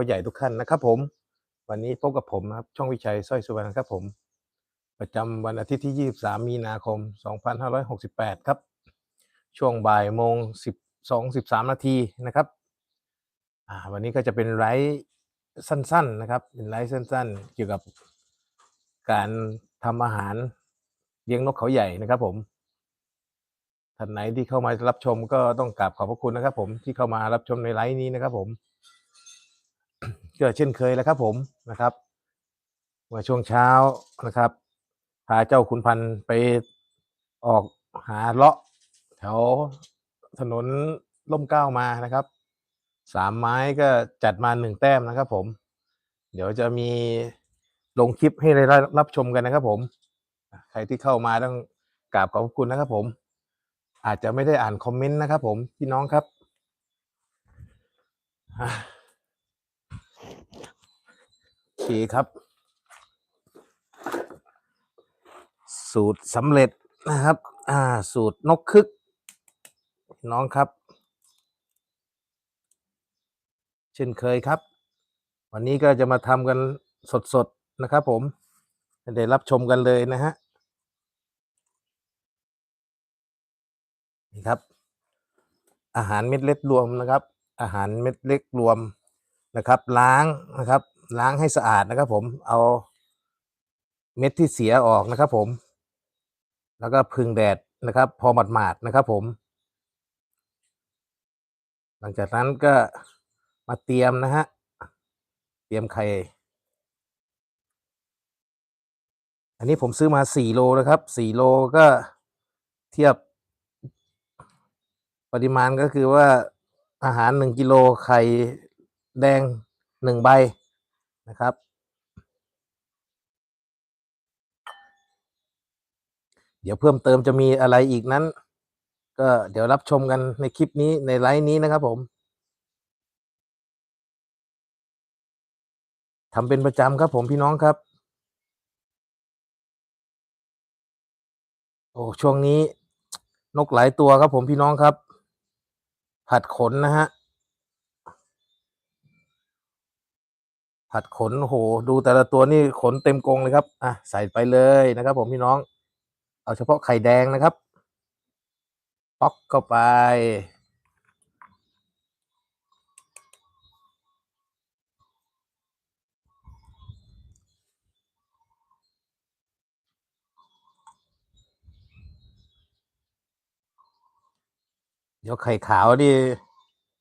ผู้ใหญ่ทุกท่านนะครับผม วันนี้พบกับผมนะครับช่องวิชัยสร้อยสุวรรณครับผม ประจำวันอาทิตย์ที่ 23 มีนาคม 2568 ครับ ช่วงบ่ายโมง 12 13 นาทีนะครับวันนี้ก็จะเป็นไลฟ์สั้นๆนะครับ เป็นไลฟ์สั้น ๆ เกี่ยวกับการทำอาหารเลี้ยงนกเขาใหญ่นะครับผมท่านไหนที่เข้ามารับชมก็ต้องกราบขอบพระคุณนะครับผมที่เข้ามารับชมในไลฟ์นี้นะครับผม ก็เช่นเคยแล้วครับผมนะครับเมื่อช่วงเช้านะครับพาเจ้าขุนพันธ์ไปออกหาเลาะแถวถนนล่มเก้ามานะครับสามไม้ก็จัดมาหนึ่งแต้มนะครับ ผม เดี๋ยวจะมีลงคลิปให้ได้รับชมกันนะครับ ผม ใครที่เข้ามาต้องกราบขอบคุณนะครับ ผม อาจจะไม่ได้อ่านคอมเมนต์นะครับ ผมพี่น้องครับ คครับ สูตรสำเร็จนะครับ อ่า สูตรนกคึก น้องครับ เช่นเคยครับ วันนี้ก็จะมาทำกันสดๆนะครับผมได้รับชมกันเลยนะฮะนี่ครับ อาหารเม็ดเล็กรวมนะครับ อาหารเม็ดเล็กรวมนะครับ ล้างนะครับ ล้างให้สะอาดนะครับผมเอาเม็ดที่เสียออกนะครับผม แล้วก็พึ่งแดดนะครับ พอหมาดๆนะครับผม หลังจากนั้นก็มาเตรียมนะฮะ เตรียมไข่ อันนี้ผมซื้อมาสี่โลนะครับสี่โลก็เทียบ ปริมาณก็คือว่าอาหารหนึ่งกิโลไข่แดงหนึ่งใบ นะครับ เดี๋ยวเพิ่มเติมจะมีอะไรอีกนั้น ก็เดี๋ยวรับชมกันในคลิปนี้ในไลฟ์นี้นะครับผมทำเป็นประจำครับผมพี่น้องครับ โอ้ช่วงนี้นกหลายตัวครับผมพี่น้องครับ ผัดขนนะฮะ ผัดขนโหดูแต่ละตัวนี่ขนเต็มกรงเลยครับ อะใส่ไปเลยนะครับ ผมพี่น้อง เอาเฉพาะไข่แดงนะครับป๊อกเข้าไป เดี๋ยวไข่ขาวนี่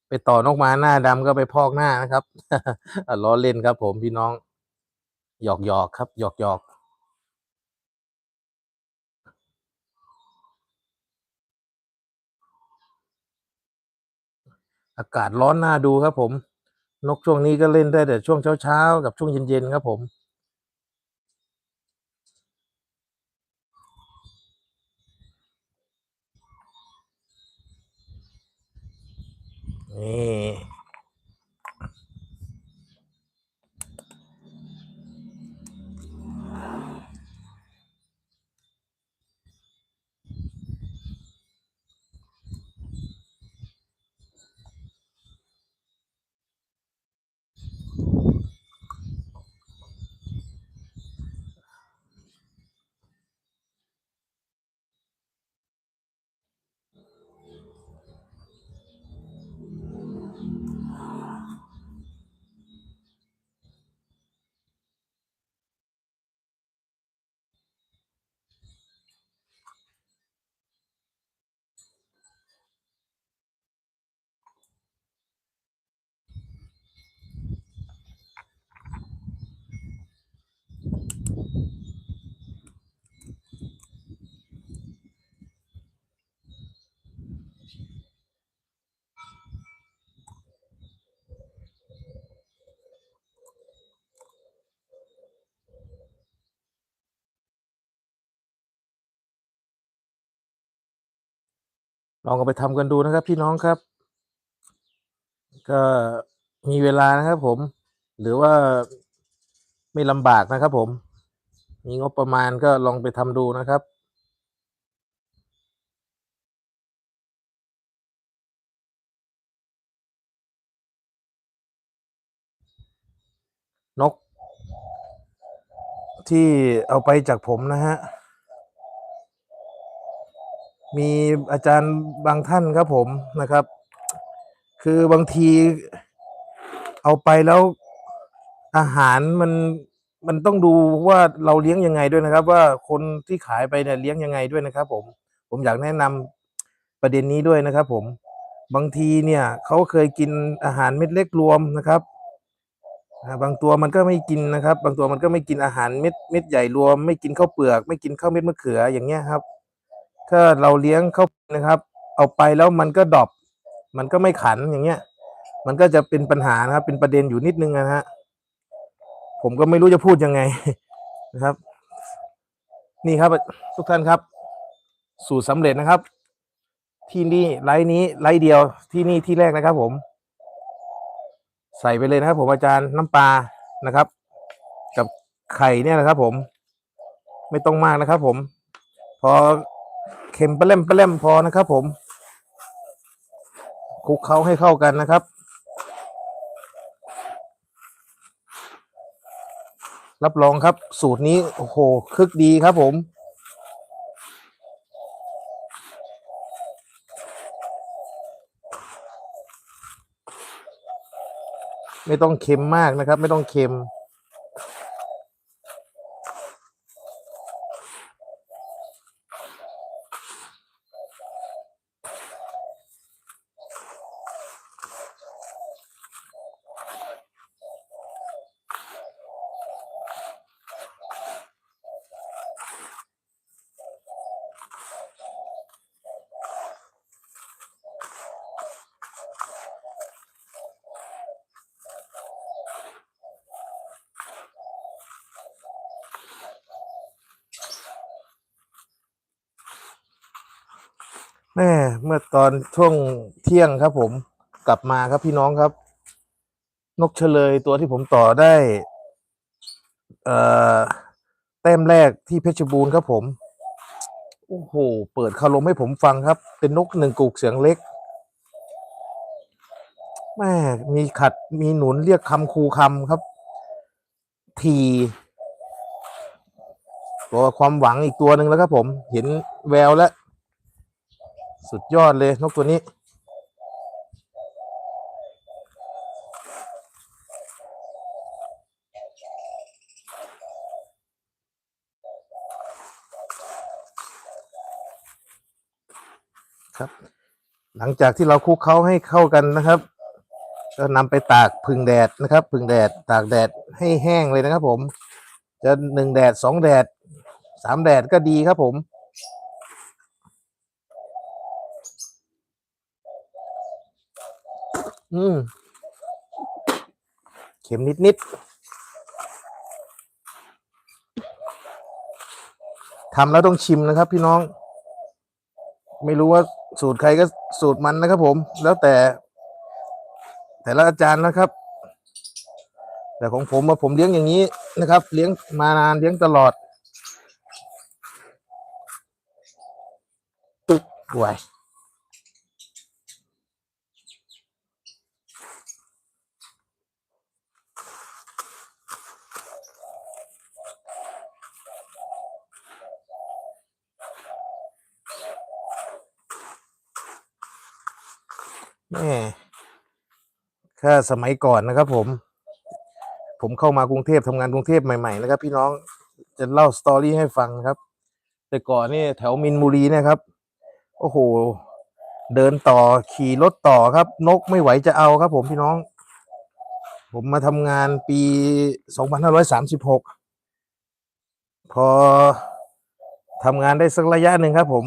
ไปต่อนกมาหน้าดำก็ไปพอกหน้านะครับล้อเล่นครับ ผมพี่น้อง หยอกหยอกครับ หยอกหยอกอากาศร้อนหน่าดูครับผม นกช่วงนี้ก็เล่นได้แต่ช่วงเช้าๆกับช่วงเย็นๆครับผม นี่ ลองเอาไปทำกันดูนะครับ พี่น้องครับ ก็มีเวลานะครับ ผม หรือว่าไม่ลำบากนะครับ ผม มีงบประมาณก็ลองไปทำดูนะครับนก ที่เอาไปจากผมนะฮะ มีอาจารย์บางท่านครับผมนะครับ คือบางทีเอาไปแล้วอาหารมันมันต้องดูว่าเราเลี้ยงยังไงด้วยนะครับ ว่าคนที่ขายไปเนี่ยเลี้ยงยังไงด้วยนะครับ ผม ผมอยากแนะนำประเด็นนี้ด้วยนะครับ ผมบางทีเนี่ยเขาเคยกินอาหารเม็ดเล็กรวมนะครับบางตัวมันก็ไม่กินนะครับ บางตัวมันก็ไม่กินอาหารเม็ดเม็ดใหญ่รวม ไม่กินข้าวเปลือก ไม่กินข้าวเม็ดมะเขืออย่างเงี้ยครับ ถ้าเราเลี้ยงเข้านะครับ เอาไปแล้วมันก็ดรอปมันก็ไม่ขันอย่างเงี้ย มันก็จะเป็นปัญหานะครับ เป็นประเด็นอยู่นิดนึงนะฮะผมก็ไม่รู้จะพูดยังไงนะครับ นี่ครับทุกท่านครับ สูตรสำเร็จนะครับ ที่นี่ไลน์นี้ไลน์เดียวที่นี่ที่แรกนะครับ ผม ใส่ไปเลยนะครับ ผมอาจารย์น้ำปลานะครับ กับไข่เนี่ยนะครับ ผม ไม่ต้องมากนะครับ ผมพอ เค็มเปล่มเปล่มพอนะครับ ผมคลุกเคล้าให้เข้ากันนะครับ รับรองครับ สูตรนี้โอ้โหคึกดีครับ ผมไม่ต้องเค็มมากนะครับ ไม่ต้องเค็ม แม่เมื่อ ตอนช่วงเที่ยงครับ ผมกลับมาครับพี่น้องครับ นกเฉลยตัวที่ผมต่อได้ เอ่อแต้มแรกที่เพชรบูรณ์ครับผม โอ้โห เปิดคารมให้ผมฟังครับ เป็นนกหนึ่งกุกเสียงเล็กแม่มีขัดมีหนุนเรียกคำคูคำครับ ทีตัวความหวังอีกตัวหนึ่งแล้วครับผม เห็นแววแล้ว สุดยอดเลยนกตัวนี้ ครับ หลังจากที่เราคลุกเคล้าให้เข้ากันนะครับก็นำไปตากพึ่งแดดนะครับ พึ่งแดดตากแดดให้แห้งเลยนะครับผม จะหนึ่งแดดสองแดดสามแดดก็ดีครับผม อืมเค็มนิดนิดทำแล้วต้องชิมนะครับ พี่น้อง ไม่รู้ว่าสูตรใครก็สูตรมันนะครับ ผม แล้วแต่ แต่ละอาจารย์นะครับ แต่ของผมว่าผมเลี้ยงอย่างนี้นะครับ เลี้ยงมานานเลี้ยงตลอดตุ๊กไว้ม่ ถ้าสมัยก่อนนะครับ ผม ผมเข้ามากรุงเทพทำงานกรุงเทพใหม่ๆนะครับ พี่น้องจะเล่าสตอรี่ให้ฟังครับ แต่ก่อนนี่แถวมินบุรีนะครับโอ้โห เดินต่อขี่รถต่อครับ นกไม่ไหวจะเอาครับ ผมพี่น้อง ผมมาทำงานปี 2536 พอทำงานได้สักระยะหนึ่งครับ ผม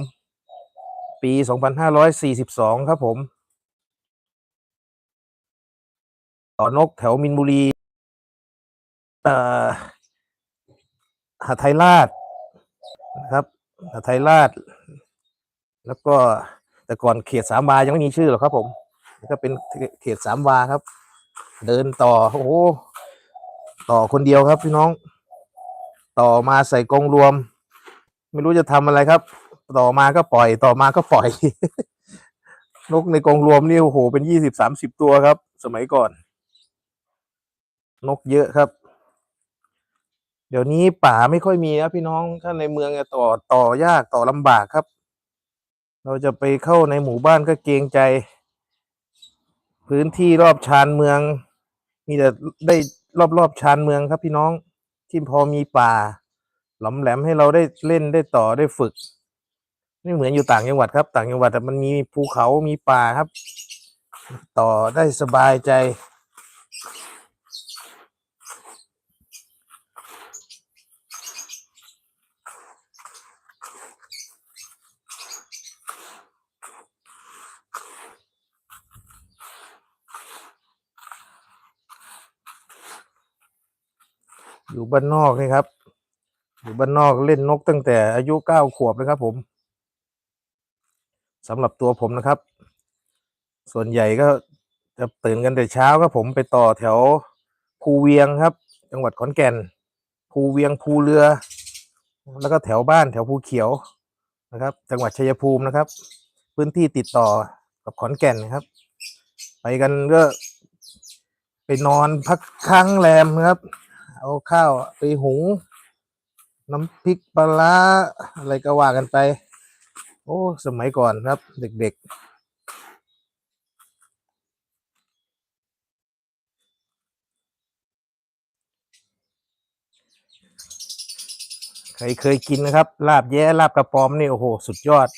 ปี 2542 ครับผม ต่อนกแถวมินบุรีอ่อหาไทยราชนะครับหาไทยราช แล้วก็แต่ก่อนเขตสามวายังไม่มีชื่อหรอกครับ ผมก็เป็นเขตสามวาครับ เดินต่อโอ้โหต่อคนเดียวครับพี่น้อง ต่อมาใส่กรงรวม ไม่รู้จะทำอะไรครับ ต่อมาก็ปล่อย ต่อมาก็ปล่อยนกในกรงรวมนี่โอ้โหเป็นยี่สิบสามสิบตัวครับ สมัยก่อน นกเยอะครับ เดี๋ยวนี้ป่าไม่ค่อยมีนะพี่น้องถ้าในเมืองอะต่อต่อยากต่อลำบากครับ เราจะไปเข้าในหมู่บ้านก็เกรงใจ พื้นที่รอบชานเมือง มีแต่ได้รอบรอบชานเมืองครับพี่น้องที่พอมีป่า หลอมแหลมให้เราได้เล่นได้ต่อได้ฝึกไม่เหมือนอยู่ต่างจังหวัดครับ ต่างจังหวัดอะมันมีภูเขามีป่าครับ ต่อได้สบายใจ อยู่บ้านนอกนี่ครับ อยู่บ้านนอกเล่นนกตั้งแต่อายุเก้าขวบนะครับ ผมสำหรับตัวผมนะครับ ส่วนใหญ่ก็จะตื่นกันแต่เช้าครับผมไปต่อแถวภูเวียงครับ จังหวัดขอนแก่น ภูเวียงภูเรือ แล้วก็แถวบ้านแถวภูเขียวนะครับ จังหวัดชัยภูมินะครับ พื้นที่ติดต่อกับขอนแก่นนะครับ ไปกันก็ไปนอนพักค้างแรมครับ เอาข้าวไปหุง น้ำพริกปลาร้าอะไรก็ว่ากันไป โอ้ สมัยก่อนครับ เด็กๆ ใครเคยกินนะครับ ลาบแย้ลาบกระปอมนี่ โอ้โห สุดยอด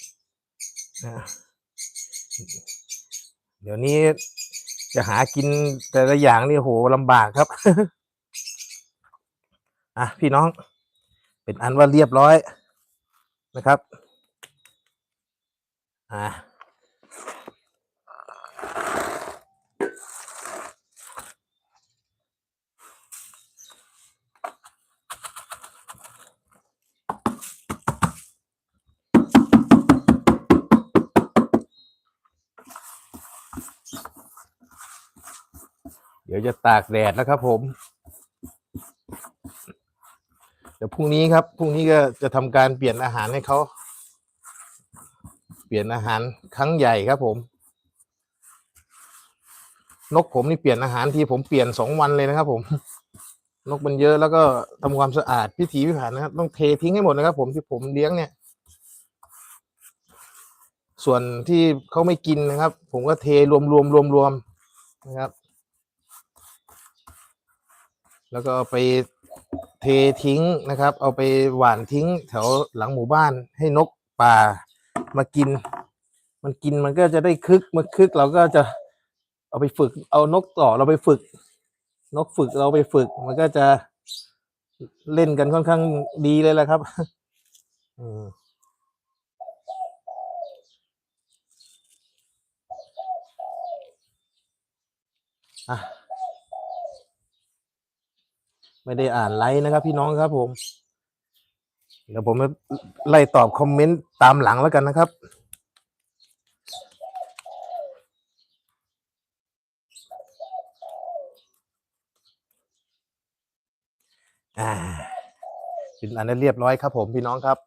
เดี๋ยวนี้จะหากินแต่ละอย่างนี่โอ้โหลำบากครับ อะพี่น้อง เป็นอันว่าเรียบร้อยนะครับ อ่าเดี๋ยวจะตากแดดนะครับผม เดี๋ยว พรุ่งนี้ครับพรุ่งนี้ก็จะทำการเปลี่ยนอาหารให้เขาเปลี่ยนอาหารครั้งใหญ่ครับผม นกผมนี่เปลี่ยนอาหารทีผมเปลี่ยนสองวันเลยนะครับ ผม นกมันเยอะแล้วก็ทำความสะอาดพิถีพิถันนะครับต้องเททิ้งให้หมดนะครับ ผมที่ผมเลี้ยงเนี่ย ส่วนที่เขาไม่กินนะครับ ผมก็เทรวมรวมรวมรวมๆนะครับ แล้วก็ไป เททิ้งนะครับ เอาไปหว่านทิ้งแถวหลังหมู่บ้าน ให้นกป่ามากิน มันกินมันก็จะได้คึกมาคึกเราก็จะเอาไปฝึก เอานกต่อเราไปฝึก นกฝึกเราไปฝึก มันก็จะเล่นกันค่อนข้างดีเลยแหละครับอืมอะ ไม่ได้อ่านไลค์นะครับ พี่น้องครับ ผม เดี๋ยวผมจะไล่ตอบคอมเมนต์ตามหลังแล้วกันนะครับอ่าเป็นอันนั้นเรียบร้อยครับ ผมพี่น้องครับ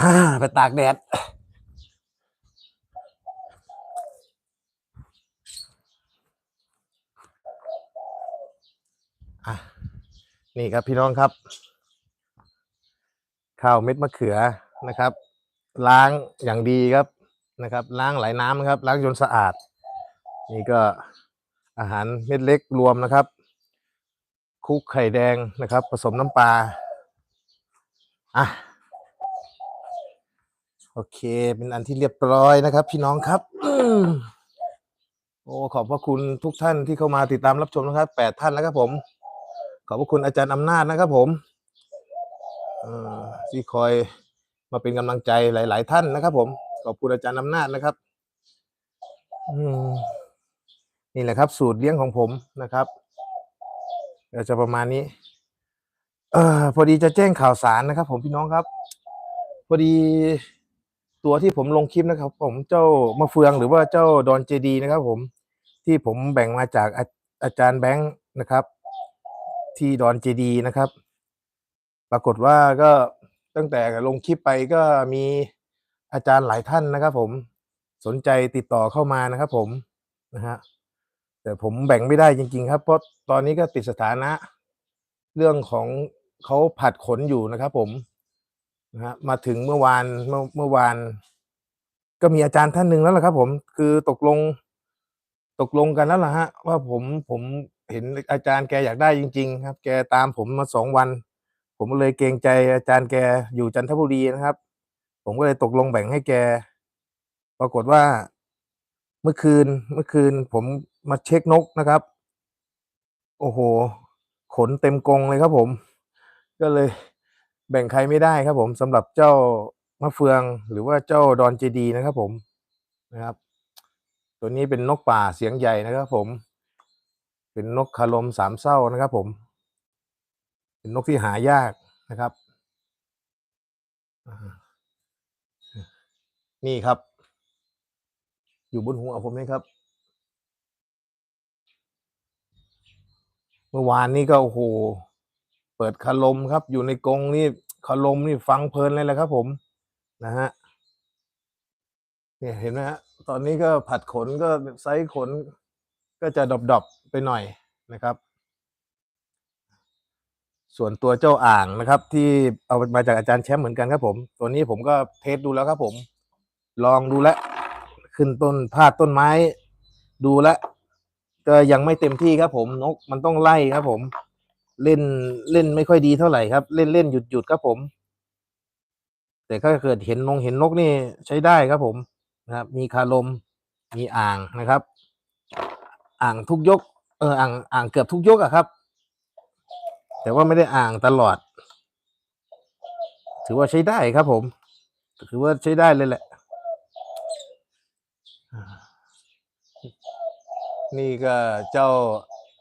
อ่าไปตากแดด อะ นี่ครับพี่น้องครับ ข้าวเม็ดมะเขือนะครับ ล้างอย่างดีครับนะครับ ล้างหลายน้ำครับ ล้างจนสะอาด นี่ก็อาหารเม็ดเล็กรวมนะครับคุกไข่แดงนะครับ ผสมน้ำปลาอะโอเค เป็นอันที่เรียบร้อยนะครับ พี่น้องครับอโอ้ขอบพระคุณทุกท่านที่เข้ามาติดตามรับชมนะครับแปดท่านแล้วครับผม ขอบพระคุณอาจารย์อำนาจนะครับผมที่คอยมาเป็นกำลังใจหลาย ๆ ท่านนะครับ ผม ขอบคุณอาจารย์อำนาจนะครับนี่แหละครับ สูตรเลี้ยงของผมนะครับเดี๋ยวจะประมาณนี้ เออพอดีจะแจ้งข่าวสารนะครับ ผมพี่น้องครับ พอดีตัวที่ผมลงคลิปนะครับ ผมเจ้ามะเฟืองหรือว่าเจ้าดอนเจดีนะครับ ผมที่ผมแบ่งมาจากอาอาจารย์แบงค์นะครับ ที่ดอนเจดีนะครับ ปรากฏว่าก็ตั้งแต่ลงคลิปไปก็มีอาจารย์หลายท่านนะครับ ผมสนใจติดต่อเข้ามานะครับ ผมนะฮะแต่ผมแบ่งไม่ได้จริง ๆ ครับ เพราะตอนนี้ก็ติดสถานะ เรื่องของเขาผัดขนอยู่นะครับ ผมนะฮะมาถึงเมื่อวานเมื่อเมื่อวาน ก็มีอาจารย์ท่านหนึ่งแล้วล่ะครับ ผมคือตกลง ตกลงกันแล้วล่ะฮะ ว่าผมผมเห็นอาจารย์แกอยากได้จริง ๆ ครับ แกตามผมมาสองวัน ผมเลยเกรงใจอาจารย์แกอยู่จันทบุรีนะครับ ผมก็เลยตกลงแบ่งให้แก ปรากฏว่าเมื่อคืนเมื่อคืน ผมมาเช็คนกนะครับ โอ้โห ขนเต็มกรงเลยครับผม ก็เลยแบ่งใครไม่ได้ครับผมสำหรับเจ้ามะเฟืองหรือว่าเจ้าดอนเจดีนะครับผมนะครับ ตัวนี้เป็นนกป่าเสียงใหญ่นะครับผม เป็นนกคารมสามเศร้านะครับผม เป็นนกที่หายากนะครับ นี่ครับ อยู่บนหัวผมนี่ครับ เมื่อวานนี้ก็โอ้โห เปิดคารมครับ อยู่ในกรงนี่คารมนี่ฟังเพลินเลยแหละครับผม นะฮะเนี่ยเห็นไหมฮะ ตอนนี้ก็ผัดขนก็ไซส์ขนก็จะดอบๆไปหน่อยนะครับ ส่วนตัวเจ้าอ่างนะครับ ที่เอามาจากอาจารย์แชมป์เหมือนกันครับผม ตัวนี้ผมก็เทสดูแล้วครับผม ลองดูแล้วขึ้นต้นพาดต้นไม้ ดูแล้วก็ยังไม่เต็มที่ครับผมนกมันต้องไล่ครับผม เล่นเล่นไม่ค่อยดีเท่าไหร่ครับ เล่นเล่นหยุดหยุดครับผม แต่ถ้าเกิดเห็นนงเห็นนกนี่ใช้ได้ครับผม นะครับ มีคารมมีอ่างนะครับ อ่างทุกยก เอออ่างอ่างเกือบทุกยกอะครับ แต่ว่าไม่ได้อ่างตลอด ถือว่าใช้ได้ครับผม ถือว่าใช้ได้เลยแหละ นี่ก็เจ้า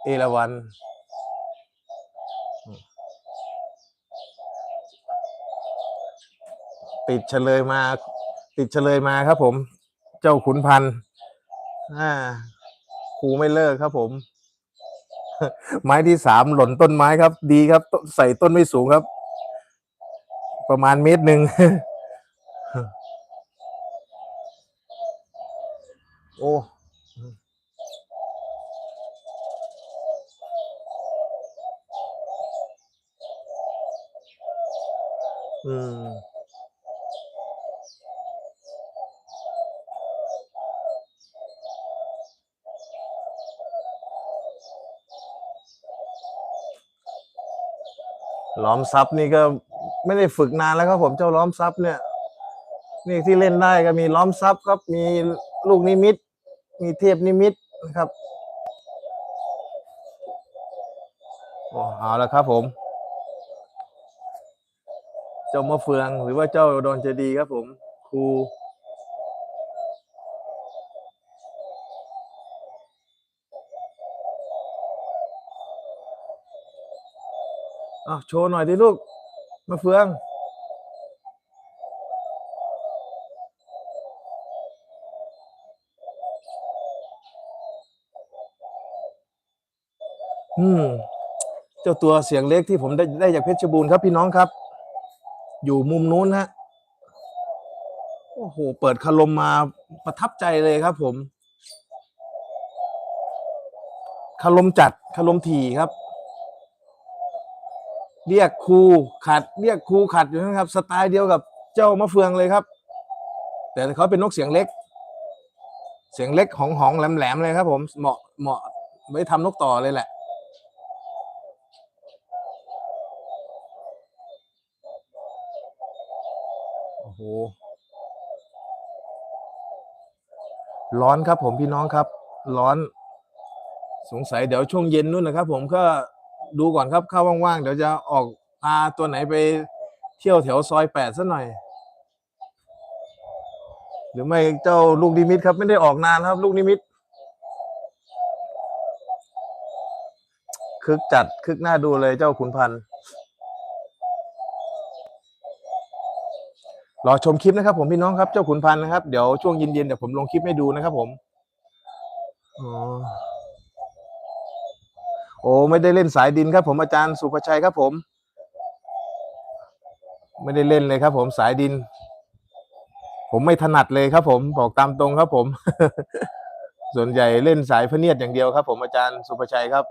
เอราวันติดเฉลยมา ติดเฉลยมาครับผม เจ้าขุนพันธุ์อ่าครูไม่เลิกครับผม ไม้ที่สามหล่นต้นไม้ครับ ดีครับต้นใส่ต้นไม่สูงครับ ประมาณเมตรหนึ่งโอ้อืม ล้อมซับนี่ก็ไม่ได้ฝึกนานแล้วครับผมเจ้าล้อมซับเนี่ย นี่ที่เล่นได้ก็มีล้อมซับครับ มีลูกนิมิต มีเทพนิมิตนะครับโอ้เอาละครับผม เจ้ามะเฟืองหรือว่าเจ้าดอนเจดีย์ครับผมครู อาโชว์หน่อยดิลูกมะเฟือง อืม เจ้าตัวเสียงเล็กที่ผมได้ได้จากเพชรบูรณ์ครับพี่น้องครับ อยู่มุมนู้นฮะโอ้โห เปิดคารมมาประทับใจเลยครับผมคารมจัดคารมถี่ครับ เรียกครูขัดเรียกครูขัดอยู่นะครับ สไตล์เดียวกับเจ้ามะเฟืองเลยครับ แต่เขาเป็นนกเสียงเล็ก เสียงเล็กหองหองแหลมแหลมๆเลยครับ ผมเหมาะเหมาะไว้ทำนกต่อเลยแหละ โอ้โห ร้อนครับผมพี่น้องครับ ร้อนสงสัยเดี๋ยวช่วงเย็นนู่นนะครับผมก็ ดูก่อนครับเข้าว่างๆ เดี๋ยวจะออกพาตัวไหนไปเที่ยวแถวซอยแปดซะหน่อย หรือไม่เจ้าลูกนิมิตครับ ไม่ได้ออกนานครับ ลูกนิมิตคึกจัดคึกหน้าดูเลยเจ้าขุนพันธ์รอชมคลิปนะครับผมพี่น้องครับเจ้าขุนพันธ์นะครับ เดี๋ยวช่วงเย็นๆเดี๋ยวผมลงคลิปให้ดูนะครับผมอ๋อ โอ้ไม่ได้เล่นสายดินครับ ผมอาจารย์สุภชัยครับผม ไม่ได้เล่นเลยครับ ผมสายดิน ผมไม่ถนัดเลยครับผมบอกตามตรงครับผม ส่วนใหญ่เล่นสายพะเนียดอย่างเดียวครับ ผมอาจารย์สุภชัยครับ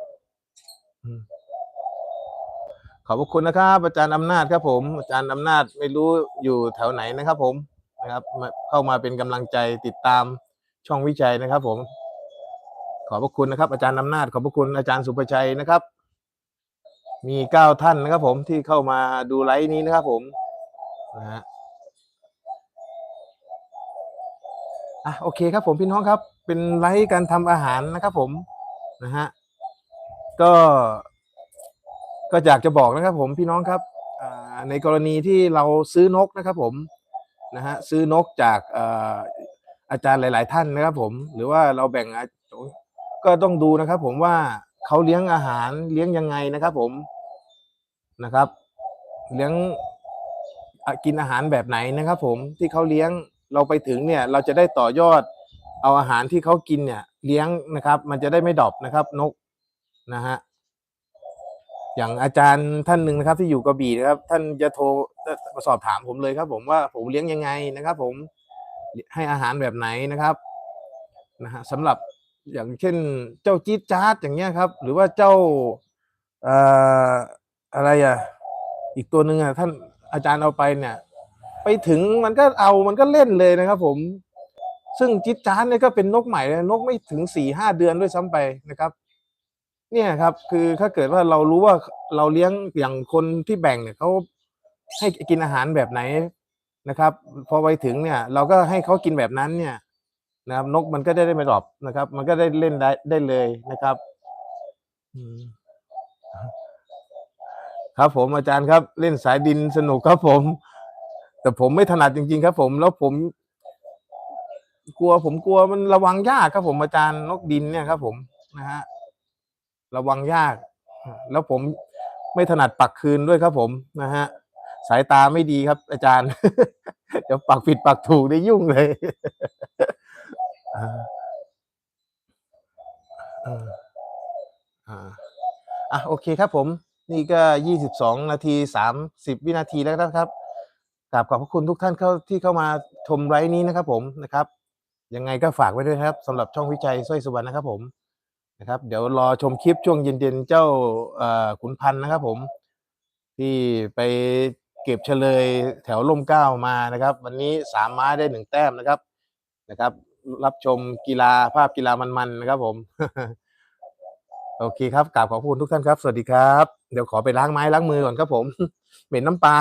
อืมอบคุณนะครับ อาจารย์อำนาจครับผม อาจารย์อำนาจไม่รู้อยู่แถวไหนนะครับ ผมนะครับ เข้ามาเป็นกำลังใจติดตามช่องวิจัยนะครับ ผม ขอบพระคุณนะครับ อาจารย์อำนาจขอบพระคุณอาจารย์สุประชัยนะครับ มีเก้าท่านนะครับ ผมที่เข้ามาดูไลฟ์นี้นะครับ ผมนะฮะอะโอเคครับ ผมพี่น้องครับ เป็นไลฟ์การทำอาหารนะครับ ผมนะฮะก็ก็อยากจะบอกนะครับ ผมพี่น้องครับในกรณีที่เราซื้อนกนะครับ ผมนะฮะซื้อนกจากอาจารย์หลาย ๆ ท่านนะครับ ผม หรือว่าเราแบ่ง ก็ต้องดูนะครับ ผมว่าเขาเลี้ยงอาหารเลี้ยงยังไงนะครับ ผมนะครับ เลี้ยงกินอาหารแบบไหนนะครับ ผมที่เขาเลี้ยงเราไปถึงเนี่ย เราจะได้ต่อยอดเอาอาหารที่เขากินเนี่ย เลี้ยงนะครับ มันจะได้ไม่ดรอปนะครับ นกนะฮะอย่างอาจารย์ท่านหนึ่งนะครับ ที่อยู่กระบี่นะครับ ท่านจะโทรมาสอบถามผมเลยครับ ผมว่าผมเลี้ยงยังไงนะครับ ผมให้อาหารแบบไหนนะครับนะฮะสำหรับ อย่างเช่นเจ้าจี๊ดจ๊าดอย่างเงี้ยครับ หรือว่าเจ้าเอ่ออะไรอะ อีกตัวหนึ่งอะท่านอาจารย์เอาไปเนี่ย ไปถึงมันก็เอามันก็เล่นเลยนะครับ ผม ซึ่งจิ๊ดจ๊าดเนี่ยก็เป็นนกใหม่นะนกไม่ถึงสี่ห้าเดือนด้วยซ้ำไปนะครับ เนี่ยครับ คือถ้าเกิดว่าเรารู้ว่าเราเลี้ยงอย่างคนที่แบ่งเนี่ยเขาให้กินอาหารแบบไหนนะครับ พอไปถึงเนี่ย เราก็ให้เขากินแบบนั้นเนี่ย นะครับ นกมันก็ได้ได้ไม่ดรอปนะครับ มันก็ได้เล่นได้ได้เลยนะครับครับผมอาจารย์ครับเล่นสายดินสนุกครับผม แต่ผมไม่ถนัดจริง ๆ ครับ ผมแล้วผม กลัวผมกลัวมันระวังยากครับผมอาจารย์นกดินเนี่ยครับ ผมนะฮะระวังยาก แล้วผมไม่ถนัดปักคืนด้วยครับผมนะฮะสายตาไม่ดีครับ อาจารย์เดี๋ยวปักผิดปักถูกได้ยุ่งเลย อ่าอ่าอะโอเคครับผม นี่ก็ยี่สิบสองนาทีสามสิบวินาทีแล้วนะครับกราบขอบพระคุณทุกท่านเข้าที่เข้ามาชมไลฟ์นี้นะครับ ผมนะครับ ยังไงก็ฝากไว้ด้วยครับสำหรับช่องวิจัยสร้อยสุวรรณนะครับ ผมนะครับ เดี๋ยวรอชมคลิปช่วงเย็นๆเจ้าขุนพันธ์นะครับ ผม ที่ไปเก็บเฉลยแถวล่มเก้ามานะครับ วันนี้สามไม้ได้หนึ่งแต้มนะครับนะครับ รับชมกีฬาภาพกีฬามันๆนะครับผม โอเคครับกราบขอบคุณทุกท่านครับ สวัสดีครับ เดี๋ยวขอไปล้างไม้ล้างมือก่อนครับผม เหม็นน้ำปลา